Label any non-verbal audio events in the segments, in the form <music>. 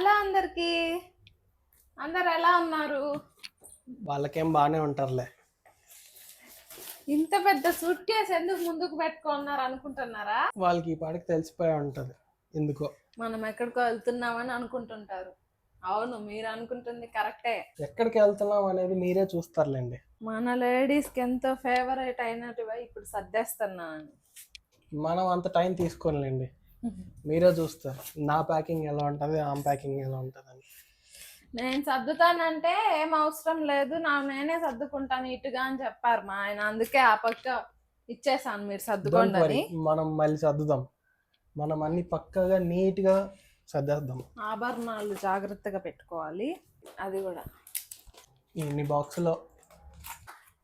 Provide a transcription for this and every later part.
Hello అందరికి? అందరు ఎలా ఉన్నారు? వాళ్ళకేం బాగానే ఉంటారులే. ఇంత పెద్ద సూట్ కేసు ఎందుకు ముందుకు పెట్టుకున్నారు అనుకుంటున్నారా? వాళ్ళకి ఈ పాటికి తెలిసిపోయి ఉంటది. ఎందుకో? మనం ఎక్కడికో వెళ్తున్నామని అనుకుంటుంటారు. అవును మీరు అనుకుంటుంది కరెక్టే. ఎక్కడికి వెళ్తున్నాం అనేది మీరే చూస్తారులేండి. మన లేడీస్కి ఎంతో ఫేవరెట్ అయినట్టుగా ఇప్పుడు సర్దేస్తున్నాను మనం అంత టైం తీసుకోనిలేండి. మీరే చూస్తారు. నా ప్యాకింగ్ ఎలా ఉంటుంది ఆమె ప్యాకింగ్ ఎలా ఉంటుంది అని నేను సర్దుతానంటే ఏం అవసరం లేదు. నా నేనే సర్దుకుంటాను ఇటుగా అని చెప్పారు మా ఆయన. అందుకే ఆ పక్క ఇచ్చేసాను మీరు సర్దుకోండి మనం మళ్ళీ సర్దుదాం. మనం అన్ని పక్కగా నీట్గా సర్దేద్దాం. ఆభరణాలు జాగ్రత్తగా పెట్టుకోవాలి. అది కూడా. ఇన్ని బాక్సులో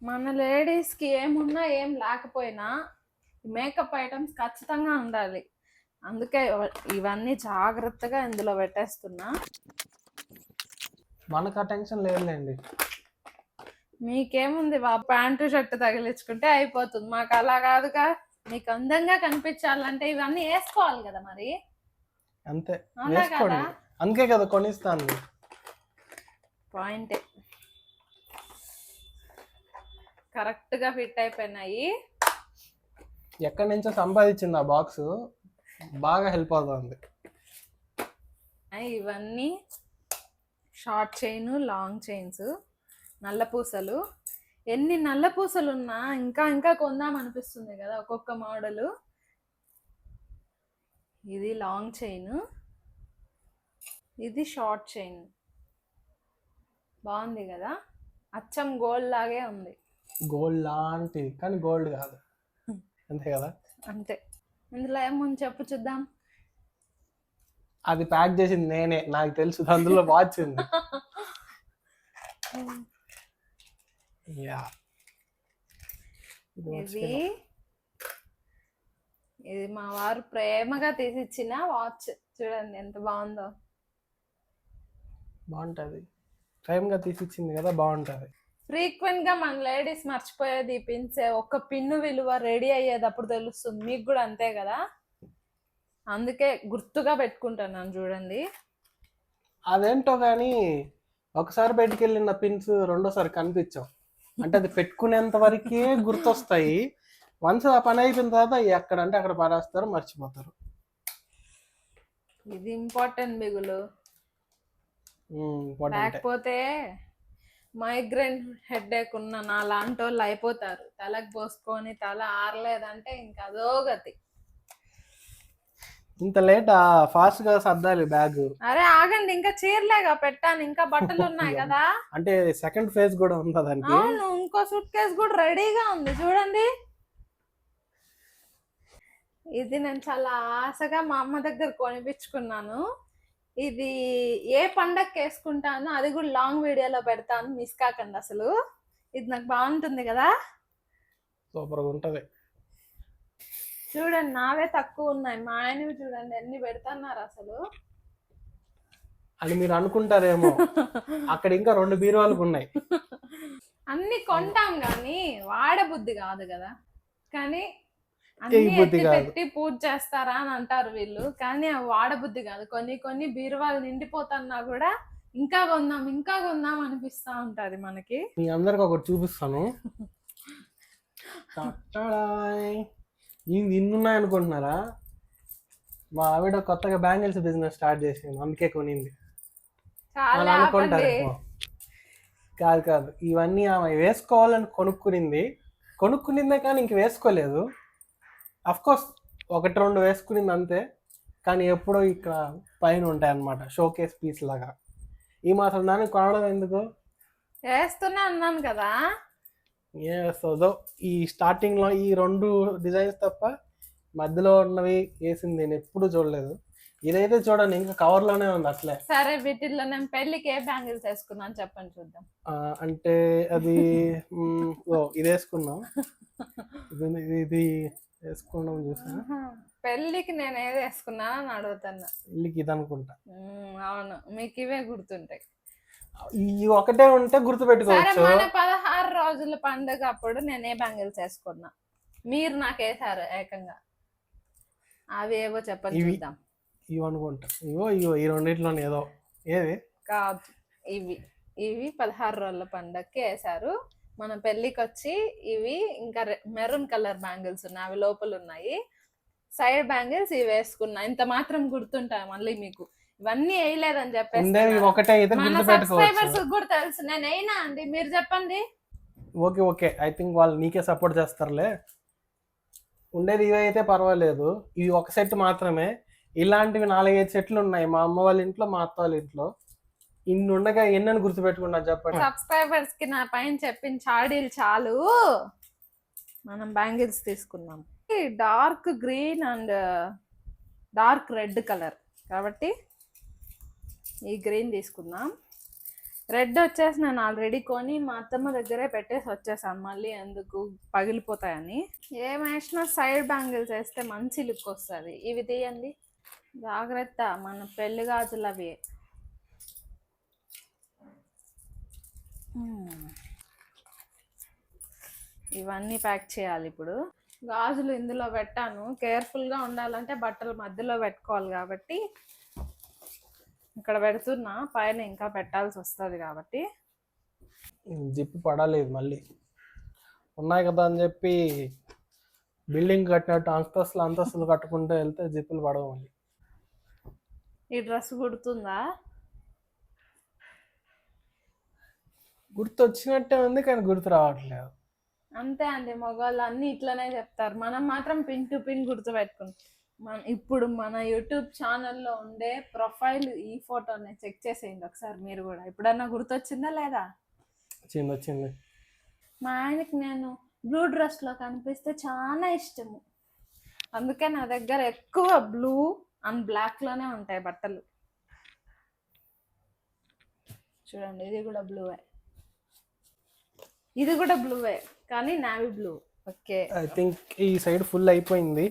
మన లేడీస్కి ఏమున్నా ఏం లేకపోయినా మేకప్ ఐటమ్స్ ఖచ్చితంగా ఉండాలి. అందుకే ఇవ- ఇవన్నీ జాగ్రత్తగా ఇందులో పెట్టేస్తున్నా. మనకు ఆ టెన్షన్ లేదులేండి. మీకేముంది వా ప్యాంటు షర్ట్ తగిలించుకుంటే అయిపోతుంది. మాకు అలా కాదుగా. మీకు అందంగా కనిపించాలంటే ఇవన్నీ వేసుకోవాలి కదా మరి? అంతే. అవునా వేసుకోండి. కదా? అందుకే కదా కొనిస్తాను. పాయింటే. కరెక్ట్గా ఫిట్ అయిపోయినాయి. ఎక్కడి నుంచో సంపాదించింది ఆ బాక్స్. బాగా హెల్ప్ అవుతుంది. ఇవన్నీ షార్ట్ చైన్ లాంగ్ చైన్స్ నల్ల పూసలు. ఎన్ని నల్ల పూసలు ఉన్నా ఇంకా ఇంకా కొందాం అనిపిస్తుంది కదా ఒక్కొక్క మోడలు. ఇది లాంగ్ చైన్. ఇది షార్ట్ చైన్. బాగుంది కదా? అచ్చం గోల్డ్ లాగే ఉంది. గోల్డ్ లాంటిది కానీ గోల్డ్ కాదు. అంతే కదా? అంతే. ఇందులో ఏముంది చెప్పు చూద్దాం. అది ప్యాక్ చేసింది నేనే నాకు తెలుసు అందులో వాచ్ ఉంది. <laughs> యా ఇది ఇది మా వారు ప్రేమగా తీసిచ్చిన వాచ్ చూడండి ఎంత బాగుందో. బాగుంటది. టైంగా తీసిచ్చింది కదా బాగుంటది. ఫ్రీక్వెంట్గా మన లేడీస్ మర్చిపోయేది ఈ పిన్స్ ఒక్క పిన్ను విలువ రెడీ అయ్యేటప్పుడు తెలుస్తుంది. మీకు కూడా అంతే కదా? అందుకే గుర్తుగా పెట్టుకుంటున్నాను చూడండి. అదేంటో కానీ ఒకసారి బయటికి వెళ్ళిన పిన్స్ రెండోసారి కనిపించాం అంటే అది పెట్టుకునేంత వరకే గుర్తొస్తాయి. వన్స్ ఆ పని అయిపోయిన తర్వాత ఎక్కడ అంటే అక్కడ పారేస్తారు మర్చిపోతారు. ఇది ఇంపార్టెంట్ ఇంపార్టెంట్ లేకపోతే మైగ్రేన్ హెడేక్ ఉన్న నా లాంటి వాళ్ళు అయిపోతారు. తలకు పోసుకొని తల ఆరలేదంటే ఇంకా అదో గతి. ఇంత లేట్ ఫాస్ట్గా సర్దాలి బ్యాగ్. అరే ఆగండి ఇంకా చీరలేగా పెట్టాను ఇంకా బట్టలు ఉన్నాయి <laughs> కదా. అంటే సెకండ్ ఫేజ్ కూడా ఉందా దానికి? అవును ఇంకో సూట్ కేసు కూడా రెడీగా ఉంది చూడండి. ఇది నేను చాలా ఆశగా మా అమ్మ దగ్గర కొనిపించుకున్నాను. ఇది ఏ పండగకి వేసుకుంటానో అది కూడా లాంగ్ వీడియోలో పెడతాను మిస్ కాకండి అసలు. ఇది నాకు బాగుంటుంది కదా? సూపర్గా ఉంటది. చూడండి నావే తక్కువ ఉన్నాయి. మా ఆయనవి చూడండి ఎన్ని పెడుతున్నారు అసలు. అని మీరు అనుకుంటారేమో. <laughs> అక్కడ ఇంకా రెండు బీరువాలకు ఉన్నాయి. అన్ని కొంటాం కానీ వాడబుద్ధి కాదు కదా. కానీ అన్ని. పెట్టి పూజ చేస్తారా అని అంటారు వీళ్ళు. కానీ అవి వాడబుద్ధి కాదు. కొన్ని కొన్ని బీరువాలు నిండిపోతున్నా కూడా ఇంకా కొందాం ఇంకా కొందాం అనిపిస్తా ఉంటది మనకి. మీ అందరికి ఒకటి చూపిస్తాను. <laughs> టట్టడాయ్. ఇన్ని ఇన్ని ఉన్నాయి అనుకుంటున్నారా మా ఆవిడ కొత్తగా బ్యాంగిల్స్ బిజినెస్ స్టార్ట్ చేసింది. అందుకే కొనింది. అనుకుంటారేమో కాదు కాదు. ఇవన్నీ ఆమె వేసుకోవాలని కొనుక్కునింది. కొనుక్కునిందే కానీ ఇంక వేసుకోలేదు. కోర్స్ ఒకటి రెండు వేసుకునింది అంతే కానీ ఎప్పుడో ఇక్కడ పైన ఉంటాయి అన్నమాట షోకేస్ పీస్ లాగా. ఈ మాత్రం దాన్ని కొనడం ఎందుకు? వేస్తున్నా అన్నాను కదా. ఏం వేస్తుందో ఈ స్టార్టింగ్లో ఈ రెండు డిజైన్స్ తప్ప మధ్యలో ఉన్నవి వేసింది నేను ఎప్పుడు చూడలేదు. ఇదైతే చూడండి ఇంకా కవర్లోనే ఉంది అట్లే. సరే వీటిల్లో నేను పెళ్ళికి ఏ బ్యాంగిల్స్ వేసుకున్నాను చెప్పండి చూద్దాం. అంటే అది ఓ ఇది వేసుకున్నాం. ఇది ఇది వేసుకున్నాం చూసా ఆహా. పెళ్ళికి నేను ఏది వేసుకున్నాను అని అడుగుతున్నా. ఇల్లుకి ఇది అనుకుంటా. అవును మీకు ఇవే గుర్తుంటాయి. ఈ ఒకటే ఉంటే గుర్తు పెట్టుకోవచ్చు మన పదహారు రోజుల పండుగ అప్పుడు నేను బ్యాంగిల్స్ వేసుకున్నా? మీరు నాకు వేసారు ఏకంగా. అవి ఏవో చెప్పండి. చూద్దాం. ఇవి అనుకుంటా. ఇవో ఇవో ఈ రెండిట్లో ఏదో. ఏది కాదు. ఇవి. ఇవి పదహారు రోజుల పండగకి వేశారు. మన పెళ్ళికి వచ్చి ఇవి ఇంకా మెరూన్ కలర్ బ్యాంగిల్స్ ఉన్నాయి. అవి లోపల ఉన్నాయి. సైడ్ బ్యాంగిల్స్ ఇవి వేసుకున్నా. ఇంత మాత్రం గుర్తుంటాయి మళ్ళీ మీకు. ఇవన్నీ వేయలేదని చెప్పేసి ఒకటే మన సబ్స్క్రైబర్స్ కూడా తెలుసు. నేను అయినా అండి? మీరు చెప్పండి. Okay okay. ఐ థింక్ వాళ్ళు నీకే సపోర్ట్ చేస్తారులే. ఉండేది ఇవి అయితే పర్వాలేదు. ఇవి ఒక సెట్ మాత్రమే. ఇలాంటివి నాలుగైదు సెట్లు ఉన్నాయి. మా అమ్మ వాళ్ళ ఇంట్లో మా అత్త వాళ్ళ ఇంట్లో. ఇన్ని ఉండగా ఎన్నని గుర్తుపెట్టుకున్నా చెప్పండి? సబ్స్క్రైబర్స్కి నా పైన చెప్పిన చాడీలు చాలు. మనం బ్యాంగిల్స్ తీసుకున్నాం dark green and dark red colour. కాబట్టి ఈ గ్రీన్ తీసుకుందాం. రెడ్ వచ్చేసి నేను ఆల్రెడీ కొని మా అత్తమ్మ దగ్గరే పెట్టేసి వచ్చేసాను. మళ్ళీ ఎందుకు పగిలిపోతాయని. ఏం వేసినా సైడ్ బ్యాంగిల్స్ వేస్తే మంచి లుక్ వస్తుంది. ఇవి తీయండి. జాగ్రత్త మన పెళ్ళి గాజులు అవి. ఇవన్నీ ప్యాక్ చేయాలి ఇప్పుడు. గాజులు ఇందులో పెట్టాను. కేర్ఫుల్గా ఉండాలంటే బట్టలు మధ్యలో పెట్టుకోవాలి కాబట్టి ఇక్కడ పెడుతున్నా. పైన ఇంకా పెట్టాల్సి వస్తుంది కాబట్టి. జిప్పు పడలేదు మళ్ళీ. ఉన్నాయి కదా అని చెప్పి బిల్డింగ్ కట్టినట్టు అంతస్తులు అంతస్తులు కట్టుకుంటూ వెళ్తే జిప్పులు పడవు మళ్ళీ. ఈ డ్రెస్ కుడుతుందా గుర్తు వచ్చినట్టే ఉంది కానీ గుర్తు రావట్లేదు. అంతే అండి మగవాళ్ళు అన్ని ఇట్లనే చెప్తారు. మనం మాత్రం పిన్ టు పిన్ గుర్తు పెట్టుకుంటాం. మన ఇప్పుడు మన యూట్యూబ్ ఛానల్లో ఉండే ప్రొఫైల్ ఈ ఫోటోని చెక్ చేసేయండి ఒకసారి మీరు కూడా. ఎప్పుడన్నా గుర్తొచ్చిందా లేదా? వచ్చింది వచ్చింది మా ఆయనకి నేను బ్లూ డ్రెస్లో కనిపిస్తే చాలా ఇష్టము. అందుకే నా దగ్గర ఎక్కువ బ్లూ అండ్ బ్లాక్లోనే ఉంటాయి బట్టలు. చూడండి ఇది కూడా బ్లూవే ఇది కూడా బ్లూవే కానీ navy blue okay. I think ఈ సైడ్ ఫుల్ అయిపోయింది.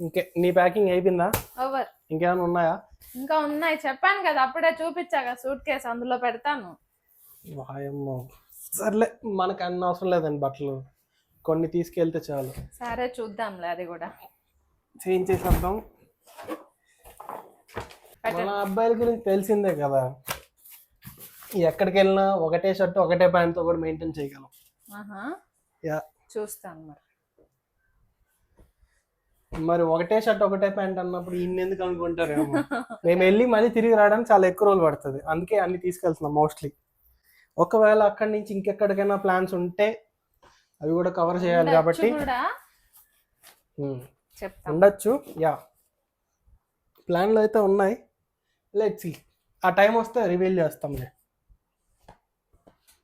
ఇంకే నీ ప్యాకింగ్ అయిపోయిందా? ఓవర్ ఇంకేమైనా ఉన్నాయా? ఇంకా ఉన్నాయి. చెప్పాను కదా అప్పుడే చూపించాక సూట్ కేసు అందులో పెడతాను. వాయమ్మో. సర్లే మనకు అన్ని అవసరం లేదండి బట్టలు. కొన్ని తీసుకెళ్తే చాలు. సరే చూద్దాంలే అది కూడా. చేంజ్ చేసేద్దాం. మన అబ్బాయిల గురించి తెలిసిందే కదా. ఎక్కడికి వెళ్ళినా ఒకటే షర్ట్ ఒకటే ప్యాంట్తో కూడా మెయింటైన్ చేయగలం. యా. చూస్తాను మరి. మరి ఒకటే షర్ట్ ఒకటే ప్యాంట్ అన్నప్పుడు ఇన్ని ఎందుకు అనుకుంటారేమో. మేము వెళ్ళి మళ్ళీ తిరిగి రావడానికి చాలా ఎక్కువ రోజులు పడుతుంది. అందుకే అన్ని తీసుకెళ్తున్నాం మోస్ట్లీ ఒకవేళ అక్కడి నుంచి ఇంకెక్కడికైనా ప్లాన్స్ ఉంటే అవి కూడా కవర్ చేయాలి కాబట్టి. ఉండొచ్చు. యా. ప్లాన్లు అయితే ఉన్నాయి. లెట్స్ ఆ టైం వస్తే రివీల్ చేస్తాంలే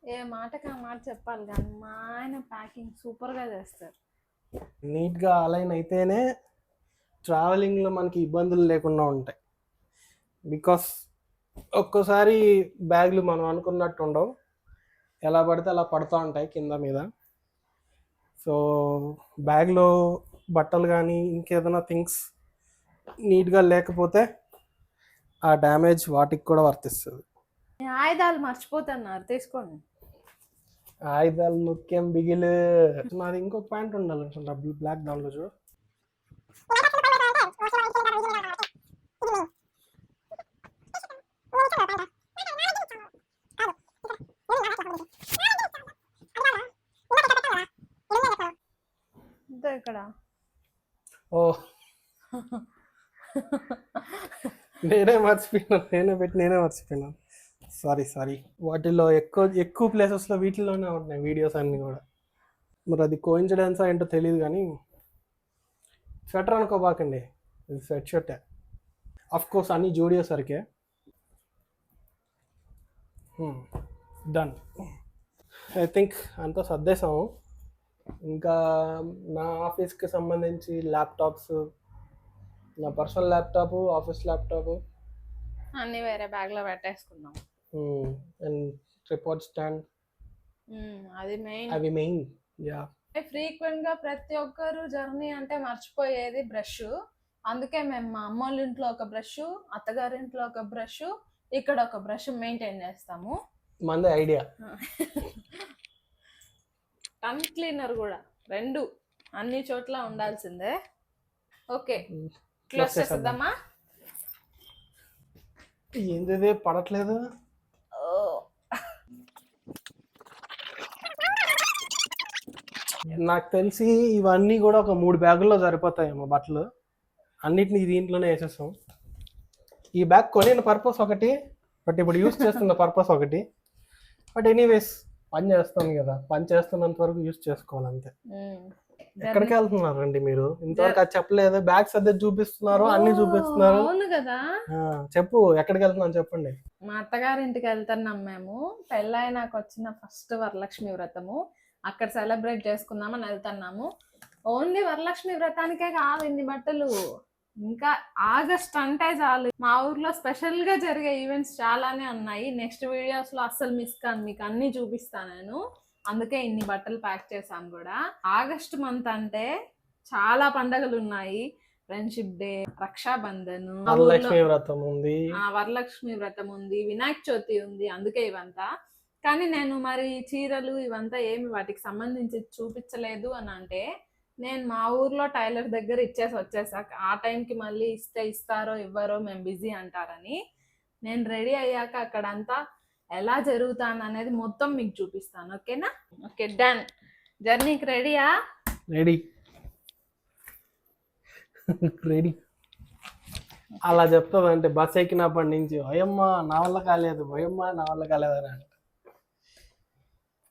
ఏ మాటకి ఆ మాట చెప్పాలి కానీ మా ఆయన ప్యాకింగ్ సూపర్గా చేస్తారు. నీట్గా అలైన్ అయితేనే ట్రావెలింగ్లో మనకి ఇబ్బందులు లేకుండా ఉంటాయి. బికాస్ ఒక్కోసారి బ్యాగ్లు మనం అనుకున్నట్టు ఉండవు. ఎలా పడితే అలా పడుతూ ఉంటాయి కింద మీద. సో బ్యాగ్లో బట్టలు కానీ ఇంకేదైనా థింగ్స్ నీట్గా లేకపోతే ఆ డ్యామేజ్ వాటికి కూడా వర్తిస్తుంది. ఆయుధాలు మర్చిపోతున్నారు తీసుకోండి. ఆయుధాలు ముఖ్యం బిగిలు. నాది ఇంకొక ప్యాంట్ ఉండాలి అనుకుంటా బ్లాక్ దాంట్లో చూడు ఇదో ఇక్కడ ఓ నేనే మర్చిపోయినాను నేనే పెట్టి నేనే మర్చిపోయినాను సారీ సారీ వాటిలో ఎక్కువ ఎక్కువ ప్లేసెస్లో వీటిలోనే ఉన్నాయి వీడియోస్ అన్నీ కూడా. మరి అది కోయిన్సిడెన్సా ఏంటో తెలియదు కానీ స్వెటర్ అనుకోబాకండి. ఇది స్వెట్ షర్టే అఫ్ కోర్స్ అన్నీ జూడియో సరికే. డన్ ఐ థింక్ అంతా సర్దేశాము. ఇంకా నా ఆఫీస్కి సంబంధించి ల్యాప్టాప్స్ నా పర్సనల్ ల్యాప్టాప్ ఆఫీస్ ల్యాప్టాప్. అన్ని వేరే బ్యాగ్లో పెట్టేసుకుందాం అండ్ ట్రిపాడ్ స్టాండ్. అది మెయిన్. అవి మెయిన్. యా ఫ్రీక్వెంట్గా ప్రతి ఒక్కరు జర్నీ అంటే మర్చిపోయేది బ్రష్. అందుకే మేము మా అమ్మ వాళ్ళ ఇంట్లో ఒక బ్రష్ అత్తగారి ఇంట్లో ఒక బ్రష్ ఇక్కడ ఒక బ్రష్ మెయింటైన్ చేస్తాము. మంది ఐడియా. <laughs> టంగ్ క్లీనర్ కూడా. రెండు. అన్ని చోట్ల ఉండాల్సిందే. ఓకే. క్లోజ్ చేసేద్దామా? ఏంది పడట్లేదు. నాకు తెలిసి ఇవన్నీ కూడా ఒక మూడు బ్యాగుల్లో సరిపోతాయేమో బట్టలు. అన్నిటిని దీంట్లోనే వేసేస్తాం ఈ బ్యాగ్ కొనిన పర్పస్ ఒకటి బట్ ఇప్పుడు యూస్ చేస్తున్న పర్పస్ ఒకటి. బట్ ఎనీవేస్ పని చేస్తాను కదా. పని చేస్తున్నంత వరకు యూస్ చేసుకోవాలి అంతే ఉమ్. ఎక్కడికి వెళ్తున్నారండి మీరు? ఇంతవరకు అది చెప్పలేదు? బ్యాగ్స్ అదే చూపిస్తున్నారు అన్ని చూపిస్తున్నారు. అవును కదా? చెప్పు ఎక్కడికి వెళ్తున్నాను చెప్పండి. మా అత్తగారింటికి వెళ్తున్నాం మేము. పెళ్ళైనాక వచ్చిన ఫస్ట్ వరలక్ష్మి వ్రతము. అక్కడ సెలబ్రేట్ చేసుకుందామని వెళ్తున్నాము. ఓన్లీ వరలక్ష్మి వ్రతానికే కాదు ఇన్ని బట్టలు. ఇంకా ఆగస్ట్ అంటే చాలు. మా ఊర్లో స్పెషల్గా జరిగే ఈవెంట్స్ చాలానే ఉన్నాయి. నెక్స్ట్ వీడియోస్లో అస్సలు మిస్ కాను. మీకు అన్ని చూపిస్తాను నేను. అందుకే ఇన్ని బట్టలు ప్యాక్ చేశాను కూడా. ఆగస్ట్ మంత్ అంటే చాలా పండగలు ఉన్నాయి ఫ్రెండ్షిప్ డే రక్షాబంధన్ వరలక్ష్మి వ్రతం ఉంది. ఆ వరలక్ష్మి వ్రతం ఉంది వినాయక చవితి ఉంది అందుకే ఇవంతా. కానీ నేను మరి చీరలు ఇవంతా ఏమి వాటికి సంబంధించి చూపించలేదు అని అంటే నేను మా ఊర్లో టైలర్ దగ్గర ఇచ్చేసి వచ్చేసాక ఆ టైంకి మళ్ళీ ఇస్తే ఇస్తారో ఇవ్వరో మేము బిజీ అంటారని. నేను రెడీ అయ్యాక అక్కడంతా ఎలా జరుగుతాను అనేది మొత్తం మీకు చూపిస్తాను ఓకేనా? ఓకే డన్ జర్నీకి రెడీయా? రెడీ రెడీ అలా చెప్తుందంటే బస్ ఎక్కినప్పటి నుంచి ఓయమ్మ నా వల్ల కాలేదు ఓయమ్మ నా వల్ల కాలేదు అని అంట.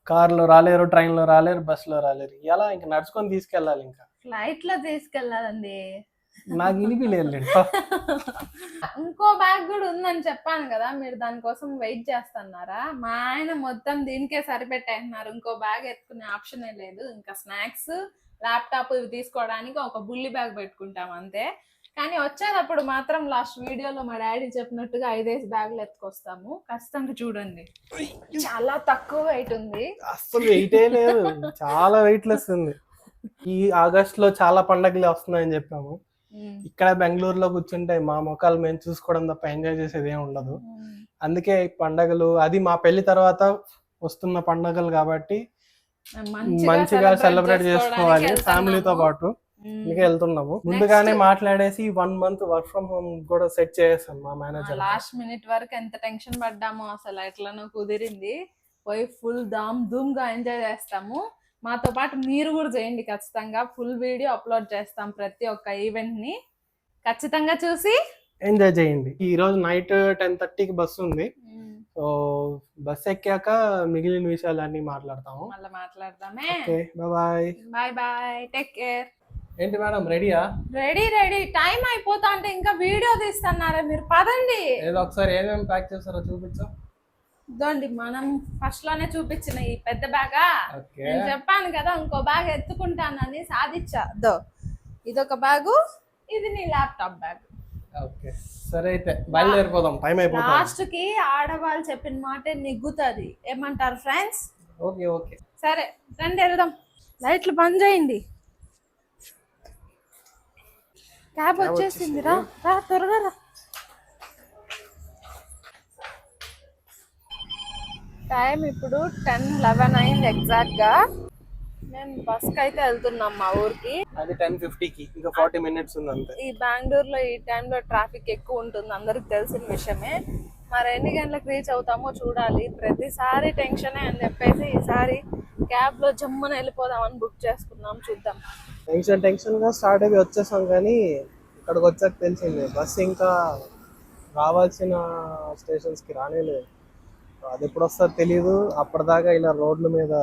కార్లో రాలేరు ట్రైన్లో రాలేరు బస్సులో రాలేరు. ఎలా? ఇంకా నడుచుకొని తీసుకెళ్ళాలి ఇంకా. ఫ్లైట్లో తీసుకెళ్ళాలండి. నాకు వినిపించలేదు ఇంకో బ్యాగ్ కూడా ఉందని చెప్పాను కదా మీరు దానికోసం వెయిట్ చేస్తున్నారా? మా ఆయన మొత్తం దీనికే సరిపెట్టేస్తున్నారు. ఇంకో బ్యాగ్ ఎత్తుకునే ఆప్షనే లేదు. ఇంకా స్నాక్స్ ల్యాప్టాప్ ఇవి తీసుకోవడానికి ఒక బుల్లి బ్యాగ్ పెట్టుకుంటాం అంతే. కానీ వచ్చేటప్పుడు మాత్రం లాస్ట్ వీడియోలో మా డాడీ చెప్పినట్టుగా ఐదేసి బ్యాగులు ఎత్తుకొస్తాము. ఖచ్చితంగా చూడండి. చాలా తక్కువ వెయిట్ ఉంది. అస్సలు వెయిటే లేదు. చాలా వెయిట్లెస్ ఉంది. ఈ ఆగస్ట్లో చాలా పండగలు వస్తున్నాయని చెప్పాము. ఇక్కడ బెంగళూరులో కూర్చుంటే మా మొక్కలు మేము చూసుకోవడం తప్ప ఎంజాయ్ చేసేది ఏమి ఉండదు. అందుకే పండగలు అది మా పెళ్ళి తర్వాత వస్తున్న పండగలు కాబట్టి మంచిగా సెలబ్రేట్ చేసుకోవాలి ఫ్యామిలీతో. పాటు. అందుకే వెళ్తున్నాము ముందుగానే మాట్లాడేసి one month work from home కూడా సెట్ చేసాం మా మేనేజర్ లాస్ట్ మినిట్ వరకు ఎంత టెన్షన్ పడ్డామో అసలు ఎట్లనో కుదిరింది పోయి ఫుల్ దామ్ ధూమ్గా ఎంజాయ్ చేస్తాము మాతో పాటు మీరు కూడా చేయండి ఖచ్చితంగా. ఫుల్ వీడియో అప్లోడ్ చేస్తాం ప్రతి ఒక్క ఈవెంట్ని. ఖచ్చితంగా చూసి ఎంజాయ్ చేయండి. ఈ రోజు నైట్ టెన్ థర్టీకి బస్సు ఉంది. సో బస్ ఎక్కాక మిగిలిన విషయాలన్నీ మాట్లాడతాము. మళ్ళీ మాట్లాడదామే. Bye. Bye bye. Take care. ఏంటి మేడం రెడీయా? Ready ready. టైం అయిపోతా అంటే ఇంకా వీడియో తీస్తున్నారా మీరు. పదండి. ఏదో ఒకసారి ఏమేమి ప్యాక్ చేస్తారో చూపించు. ఇదండి మనం ఫస్ట్లోనే చూపించిన ఈ పెద్ద బ్యాగా నేను చెప్పాను కదా ఇంకో బ్యాగ్ ఎత్తుకుంటానని సాధించా. దో ఇదొక బ్యాగు ఇది నీ ల్యాప్టాప్ బ్యాగ్ ఓకే. సరే అయితే బయలుదేరిపోదాం టైం అయిపోతుంది. లాస్ట్కి ఆడవాళ్ళు చెప్పిన మాట నెగ్గుతుంది. ఏమంటారు ఫ్రెండ్స్ ఓకే ఓకే. సరే రండి వెళ్దాం. లైట్లు బంద్ చేయండి. క్యాబ్ వచ్చేసింది. రా రా త్వరగా రా. టైం ఇప్పుడు టెన్ లెవెన్ అయింది ఎగ్జాక్ట్గా. మేము బస్కి అయితే వెళ్తున్నాం మా ఊరికి. అది టెన్ ఫిఫ్టీకి ఇంకా ఫార్టీ మినిట్స్ ఉంది అంతే. ఈ బెంగళూరులో ఈ టైంలో ట్రాఫిక్ ఎక్కువ ఉంటుంది అందరికి తెలిసిన విషయమే. మరి ఎన్ని గంటలకు రీచ్ అవుతామో చూడాలి. ప్రతిసారి టెన్షనే అని చెప్పేసి ఈసారి క్యాబ్లో జమ్మున వెళ్ళిపోదామని బుక్ చేసుకున్నాం చూద్దాం. టెన్షన్ టెన్షన్గా స్టార్ట్ అయిపోయి వచ్చేసాం కానీ ఇక్కడికి వచ్చాక తెలిసింది బస్ ఇంకా రావాల్సిన స్టేషన్స్కి రానే లేదు అది ఎప్పుడు వస్తుందో తెలియదు అప్పటిదాకా ఇలా రోడ్ల మీద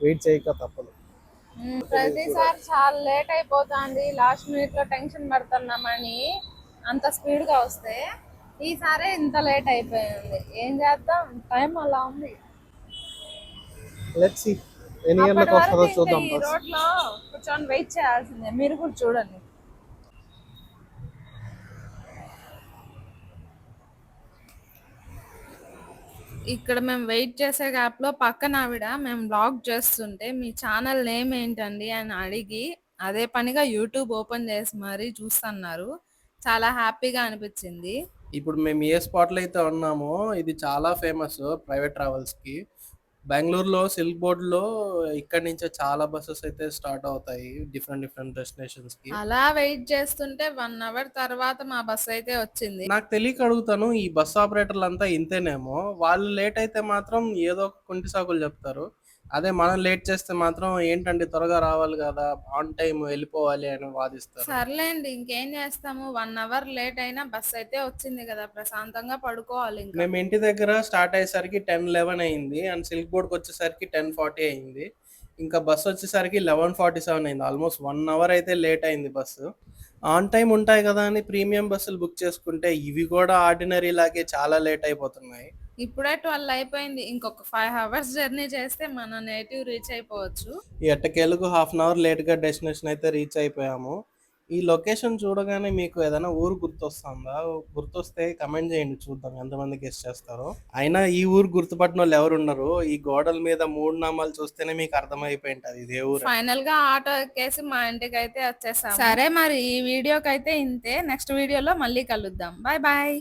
వెయిట్ చేయక తప్పదు. ప్రతిసారి చాలా లేట్ అయిపోతుంది. లాస్ట్ మినిట్లో టెన్షన్ పడుతున్నామని అంత స్పీడ్గా వస్తే ఈసారి ఇంత లేట్ అయిపోయింది. ఏం చేద్దాం? టైం అలా ఉంది. లెట్స్ సీ ఎన్ని వస్తుందో చూద్దాం రోడ్లో కూర్చొని వెయిట్ చేయాల్సిందే. మీరు కూడా చూడండి. ఇక్కడ మేము వెయిట్ చేసే గ్యాప్లో పక్కన ఆవిడ మేము బ్లాగ్ చేస్తుంటే మీ ఛానల్ నేమ్ ఏంటండి అని అడిగి అదే పనిగా యూట్యూబ్ ఓపెన్ చేసి మరీ చూస్తున్నారు. చాలా హ్యాపీగా అనిపించింది. ఇప్పుడు మేము ఏ స్పాట్లో అయితే ఉన్నామో ఇది చాలా ఫేమస్ ప్రైవేట్ ట్రావెల్స్కి బెంగళూరులో సిల్క్ బోర్డ్లో ఇక్కడ నుంచే చాలా బస్సెస్ అయితే స్టార్ట్ అవుతాయి డిఫరెంట్ డిఫరెంట్ డెస్టినేషన్స్కి అలా వెయిట్ చేస్తుంటే వన్ అవర్ తర్వాత మా బస్ అయితే వచ్చింది. నాకు తెలియక అడుగుతాను ఈ బస్ ఆపరేటర్లు అంతా ఇంతేనేమో వాళ్ళు లేట్ అయితే మాత్రం ఏదో ఒక కుంటి సాకులు చెప్తారు. అదే మనం లేట్ చేస్తే మాత్రం ఏంటండి త్వరగా రావాలి కదా ఆన్ టైం వెళ్ళిపోవాలి అని వాదిస్తారు. సర్లేండి ఇంకేం చేస్తాము? వన్ అవర్ లేట్ అయినా బస్ అయితే వచ్చింది కదా ప్రశాంతంగా పడుకోవాలి ఇంకా. మేము ఇంటి దగ్గర స్టార్ట్ అయ్యేసరికి టెన్ లెవెన్ అయింది అండ్ సిల్క్ బోర్డ్కి వచ్చేసరికి టెన్ ఫార్టీ అయింది. ఇంకా బస్ వచ్చేసరికి లెవెన్ ఫార్టీ సెవెన్ అయింది ఆల్మోస్ట్ వన్ అవర్ అయితే లేట్ అయింది బస్సు ఆన్ టైం ఉంటాయి కదా అని ప్రీమియం బస్సులు బుక్ చేసుకుంటే ఇవి కూడా ఆర్డినరీ లాగే చాలా లేట్ అయిపోతున్నాయి. ఇప్పుడే ట్వెల్వ్ అయిపోయింది. ఇంకొక ఫైవ్ అవర్స్ జర్నీ చేస్తే మన నేటివ్ రీచ్ అయిపోవచ్చు. ఈ ఎట్టకేలకు హాఫ్ అన్ అవర్ లేట్గా డెస్టినేషన్ అయితే రీచ్ అయిపోయాము. ఈ లొకేషన్ చూడగానే మీకు ఏదైనా ఊరు గుర్తొస్తుందా? గుర్తొస్తే కమెంట్ చేయండి చూద్దాం ఎంతమంది గెస్ట్ చేస్తారో. అయినా ఈ ఊరు గుర్తుపట్టిన వాళ్ళు ఎవరు ఉన్నారు ఈ గోడల మీద మూడు నామాలు చూస్తేనే మీకు అర్థమైపోయి ఉంటుంది ఇదే ఊరు. ఫైనల్గా ఆటో ఎక్కేసి మా ఇంటికి అయితే వచ్చేసాం సరే మరి ఈ వీడియోకి అయితే ఇంతే నెక్స్ట్ వీడియోలో మళ్ళీ కలుద్దాం. Bye bye